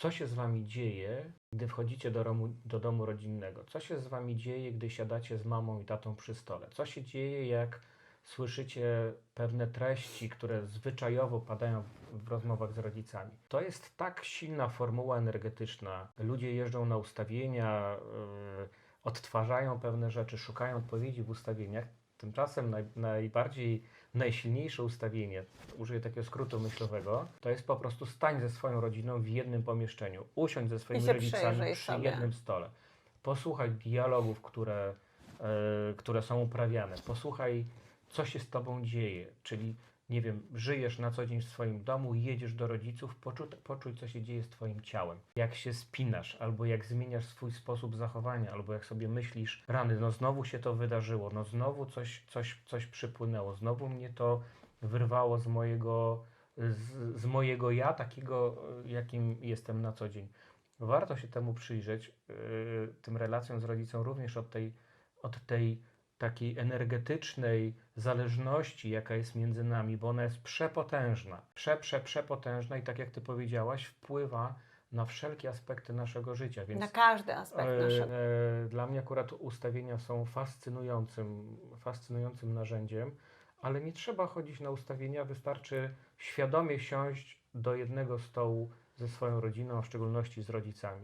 Co się z wami dzieje, gdy wchodzicie do, romu, do domu rodzinnego? Co się z wami dzieje, gdy siadacie z mamą i tatą przy stole? Co się dzieje, jak słyszycie pewne treści, które zwyczajowo padają w rozmowach z rodzicami? To jest tak silna formuła energetyczna. Ludzie jeżdżą na ustawienia, yy, odtwarzają pewne rzeczy, szukają odpowiedzi w ustawieniach. Tymczasem naj, najbardziej, najsilniejsze ustawienie, użyję takiego skrótu myślowego, to jest po prostu stań ze swoją rodziną w jednym pomieszczeniu, usiądź ze swoimi rodzicami przy sobie. jednym stole, posłuchaj dialogów, które, e, które są uprawiane, posłuchaj, co się z tobą dzieje, czyli nie wiem, żyjesz na co dzień w swoim domu, jedziesz do rodziców, poczuj, poczuj, co się dzieje z twoim ciałem. Jak się spinasz, albo jak zmieniasz swój sposób zachowania, albo jak sobie myślisz, rany, no znowu się to wydarzyło, no znowu coś, coś, coś przypłynęło, znowu mnie to wyrwało z mojego, z, z mojego ja, takiego, jakim jestem na co dzień. Warto się temu przyjrzeć, yy, tym relacjom z rodzicą, również od tej, od tej takiej energetycznej zależności, jaka jest między nami, bo ona jest przepotężna, prze, prze, przepotężna i tak jak ty powiedziałaś, wpływa na wszelkie aspekty naszego życia. Więc Na każdy aspekt e, naszego. e, dla mnie akurat ustawienia są fascynującym, fascynującym narzędziem, ale nie trzeba chodzić na ustawienia, wystarczy świadomie siąść do jednego stołu ze swoją rodziną, a w szczególności z rodzicami.